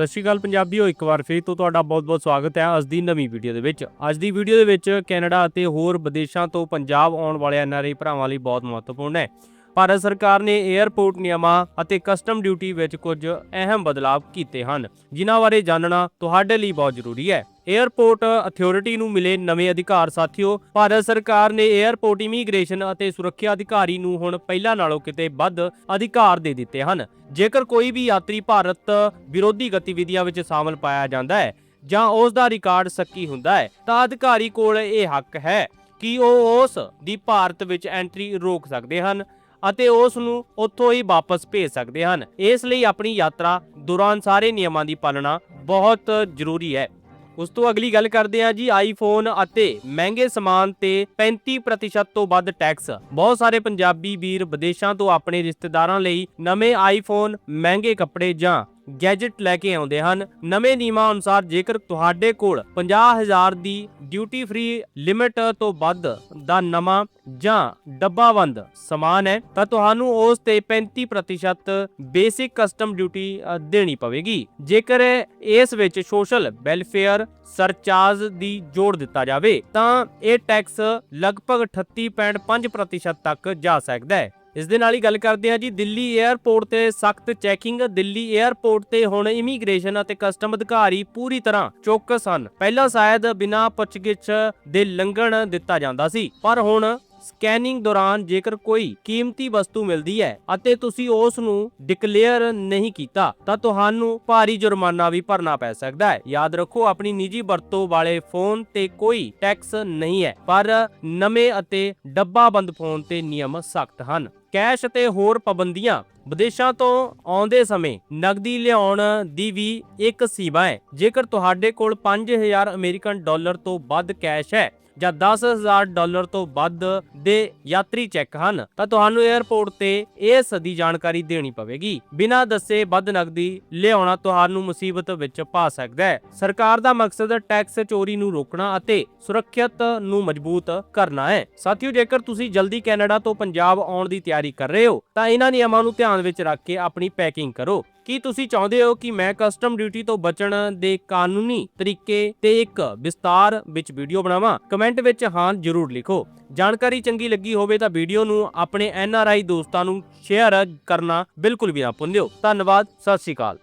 ਸਤਿ ਸ਼੍ਰੀ ਅਕਾਲ ਪੰਜਾਬੀਓ ਇੱਕ ਵਾਰ ਫਿਰ ਤੋਂ ਤੁਹਾਡਾ ਬਹੁਤ-ਬਹੁਤ ਸਵਾਗਤ ਹੈ ਅੱਜ ਦੀ ਨਵੀਂ ਵੀਡੀਓ ਦੇ ਵਿੱਚ। ਅੱਜ ਦੀ ਵੀਡੀਓ ਦੇ ਵਿੱਚ ਕੈਨੇਡਾ ਅਤੇ ਹੋਰ ਵਿਦੇਸ਼ਾਂ ਤੋਂ ਪੰਜਾਬ ਆਉਣ ਵਾਲੇ ਐਨਆਰਆਈ ਭਰਾਵਾਂ ਲਈ ਬਹੁਤ ਮਹੱਤਵਪੂਰਨ ਹੈ। ਭਾਰਤ ਸਰਕਾਰ ਨੇ 에ਅਰਪੋਰਟ ਨਿਯਮਾਂ ਅਤੇ ਕਸਟਮ ਡਿਊਟੀ ਵਿੱਚ ਕੁਝ ਅਹਿਮ ਬਦਲਾਅ ਕੀਤੇ ਹਨ, ਜਿਨ੍ਹਾਂ ਬਾਰੇ ਜਾਣਨਾ ਤੁਹਾਡੇ ਲਈ ਬਹੁਤ ਜ਼ਰੂਰੀ ਹੈ। 에ਅਰਪੋਰਟ ਅਥਾਰਟੀ ਨੂੰ ਮਿਲੇ ਨਵੇਂ ਅਧਿਕਾਰ, ਸਾਥੀਓ। ਭਾਰਤ ਸਰਕਾਰ ਨੇ 에ਅਰਪੋਰਟ ਇਮੀਗ੍ਰੇਸ਼ਨ ਅਤੇ ਸੁਰੱਖਿਆ ਅਧਿਕਾਰੀ ਨੂੰ ਹੁਣ ਪਹਿਲਾਂ ਨਾਲੋਂ ਕਿਤੇ ਵੱਧ ਅਧਿਕਾਰ ਦੇ ਦਿੱਤੇ ਹਨ। ਜੇਕਰ ਕੋਈ ਵੀ ਯਾਤਰੀ ਭਾਰਤ ਵਿਰੋਧੀ ਗਤੀਵਿਧੀਆਂ ਵਿੱਚ ਸ਼ਾਮਲ ਪਾਇਆ ਜਾਂਦਾ ਹੈ ਜਾਂ ਉਸ ਦਾ ਰਿਕਾਰਡ ਸੱਕੀ ਹੁੰਦਾ ਹੈ, ਤਾਂ ਅਧਿਕਾਰੀ ਕੋਲ ਇਹ ਹੱਕ ਹੈ ਕਿ ਉਹ ਉਸ ਦੀ ਭਾਰਤ ਵਿੱਚ ਐਂਟਰੀ ਰੋਕ ਸਕਦੇ ਹਨ ਅਤੇ ਉਸ ਨੂੰ ਉੱਥੋਂ ਹੀ ਵਾਪਸ ਭੇਜ ਸਕਦੇ ਹਨ। ਇਸ ਲਈ ਆਪਣੀ ਯਾਤਰਾ ਦੌਰਾਨ ਸਾਰੇ ਨਿਯਮਾਂ ਦੀ ਪਾਲਣਾ ਬਹੁਤ ਜ਼ਰੂਰੀ ਹੈ। ਉਸ ਤੋਂ ਅਗਲੀ ਗੱਲ ਕਰਦੇ ਆ ਜੀ ਆਈਫੋਨ ਅਤੇ ਮਹਿੰਗੇ ਸਮਾਨ ਤੇ 35% ਤੋਂ ਵੱਧ ਟੈਕਸ ਬਹੁਤ ਸਾਰੇ ਪੰਜਾਬੀ ਵੀਰ ਵਿਦੇਸ਼ਾਂ ਤੋਂ ਆਪਣੇ ਰਿਸ਼ਤੇਦਾਰਾਂ ਲਈ ਨਵੇਂ ਆਈਫੋਨ ਮਹਿੰਗੇ ਕੱਪੜੇ ਜਾਂ ਗੈਜਟ ਲੈ ਕੇ ਆਉਂਦੇ ਹਨ। ਨਵੇਂ ਨਿਯਮਾਂ ਅਨੁਸਾਰ ਜੇਕਰ ਤੁਹਾਡੇ ਕੋਲ 50000 ਦੀ ਡਿਊਟੀ ਫ੍ਰੀ ਲਿਮਿਟ ਤੋਂ ਵੱਧ ਦਾ ਨਵਾਂ ਜਾਂ ਡੱਬਾਬੰਦ ਸਮਾਨ ਹੈ, ਤਾਂ ਤੁਹਾਨੂੰ ਉਸ ਤੇ 35% ਬੇਸਿਕ ਕਸਟਮ ਡਿਊਟੀ ਦੇਣੀ ਪਵੇਗੀ। ਜੇਕਰ ਇਸ ਵਿੱਚ ਸੋਸ਼ਲ ਵੈਲਫੇਅਰ ਸਰਚਾਰਜ ਦੀ ਜੋੜ ਦਿੱਤਾ ਜਾਵੇ, ਤਾਂ ਇਹ ਟੈਕਸ ਲਗਭਗ 38.5% ਤੱਕ ਜਾ ਸਕਦਾ ਹੈ। ਇਸ ਦੇ ਨਾਲ ਹੀ ਗੱਲ ਕਰਦੇ ਹਾਂ ਜੀ, ਦਿੱਲੀ 에ਅਰਪੋਰਟ ਤੇ ਸਖਤ ਚੈਕਿੰਗ ਦਿੱਲੀ 에ਅਰਪੋਰਟ ਤੇ ਹੁਣ ਇਮੀਗ੍ਰੇਸ਼ਨ ਅਤੇ ਕਸਟਮ ਅਧਿਕਾਰੀ ਪੂਰੀ ਤਰ੍ਹਾਂ ਚੌਕਸ ਹਨ। ਪਹਿਲਾਂ ਸ਼ਾਇਦ ਬਿਨਾਂ ਪੁੱਛਗਿੱਛ ਦੇ ਲੰਘਣ ਦਿੱਤਾ ਜਾਂਦਾ ਸੀ, ਪਰ ਹੁਣ ਸਕੈਨਿੰਗ ਦੌਰਾਨ ਜੇਕਰ ਕੋਈ ਕੀਮਤੀ ਵਸਤੂ ਮਿਲਦੀ ਹੈ ਅਤੇ ਤੁਸੀਂ ਉਸ ਨੂੰ ਡਿਕਲੇਅਰ ਨਹੀਂ ਕੀਤਾ, ਤਾਂ ਤੁਹਾਨੂੰ ਭਾਰੀ ਜੁਰਮਾਨਾ ਵੀ ਭਰਨਾ ਪੈ ਸਕਦਾ ਹੈ। ਯਾਦ ਰੱਖੋ, ਆਪਣੀ ਨਿੱਜੀ ਵਰਤੋਂ ਵਾਲੇ ਫੋਨ ਤੇ ਕੋਈ ਟੈਕਸ ਨਹੀਂ ਹੈ, ਪਰ ਨਵੇਂ ਅਤੇ ਡੱਬਾਬੰਦ ਫੋਨ ਤੇ ਨਿਯਮ ਸਖਤ ਹਨ। ਕੈਸ਼ ਅਤੇ ਹੋਰ ਪਾਬੰਦੀਆਂ ਵਿਦੇਸ਼ਾਂ ਤੋਂ ਆਉਂਦੇ ਸਮੇਂ ਨਕਦੀ ਲਿਆਉਣ ਦੀ ਵੀ ਇੱਕ ਸੀਮਾ ਹੈ। ਜੇਕਰ ਤੁਹਾਡੇ ਕੋਲ 5000 ਅਮਰੀਕਨ ਡਾਲਰ ਤੋਂ ਵੱਧ ਕੈਸ਼ ਹੈ ਜਾਂ 10000 ਡਾਲਰ ਤੋਂ ਵੱਧ ਦੇ ਯਾਤਰੀ ਚੈੱਕ ਹਨ, ਤਾਂ ਤੁਹਾਨੂੰ 에ਅਰਪੋਰਟ ਤੇ ਇਸ ਦੀ ਜਾਣਕਾਰੀ ਦੇਣੀ ਪਵੇਗੀ। ਬਿਨਾਂ ਦੱਸੇ ਵੱਧ ਨਕਦੀ ਲਿਆਉਣਾ ਤੁਹਾਨੂੰ ਮੁਸੀਬਤ ਵਿੱਚ ਪਾ ਸਕਦਾ ਹੈ। ਸਰਕਾਰ ਦਾ ਮਕਸਦ ਟੈਕਸ ਚੋਰੀ ਨੂੰ ਰੋਕਣਾ ਅਤੇ ਸੁਰੱਖਿਅਤ ਨੂੰ ਮਜ਼ਬੂਤ ਕਰਨਾ ਹੈ। ਸਾਥੀਓ, ਜੇਕਰ ਤੁਸੀਂ ਜਲਦੀ ਕੈਨੇਡਾ ਤੋਂ ਪੰਜਾਬ ਆਉਣ ਦੀ ਤਿਆਰੀ ਕਰ ਰਹੇ ਹੋ, ਤਾਂ ਇਹਨਾਂ ਨਿਯਮਾਂ ਨੂੰ ਧਿਆਨ ਵਿੱਚ ਰੱਖ ਕੇ ਆਪਣੀ ਪੈਕਿੰਗ ਕਰੋ। ਕੀ ਤੁਸੀਂ ਚਾਹੁੰਦੇ ਹੋ ਕਿ ਮੈਂ ਕਸਟਮ ਡਿਊਟੀ ਤੋਂ ਬਚਣ ਦੇ ਕਾਨੂੰਨੀ ਤਰੀਕੇ ਤੇ ਇੱਕ ਵਿਸਤਾਰ ਵਿੱਚ ਵੀਡੀਓ ਬਣਾਵਾਂ? ਕਮੈਂਟ ਵਿੱਚ ਹਾਂ, ਜ਼ਰੂਰ ਲਿਖੋ। ਜਾਣਕਾਰੀ ਚੰਗੀ ਲੱਗੀ ਹੋਵੇ ਤਾਂ ਵੀਡੀਓ ਨੂੰ ਆਪਣੇ ਐਨ ਆਰ ਆਈ ਦੋਸਤਾਂ ਨੂੰ ਸ਼ੇਅਰ ਕਰਨਾ ਬਿਲਕੁਲ ਵੀ ਨਾ ਭੁੱਲਿਓ। ਧੰਨਵਾਦ, ਸਤਿ ਸ਼੍ਰੀ ਅਕਾਲ।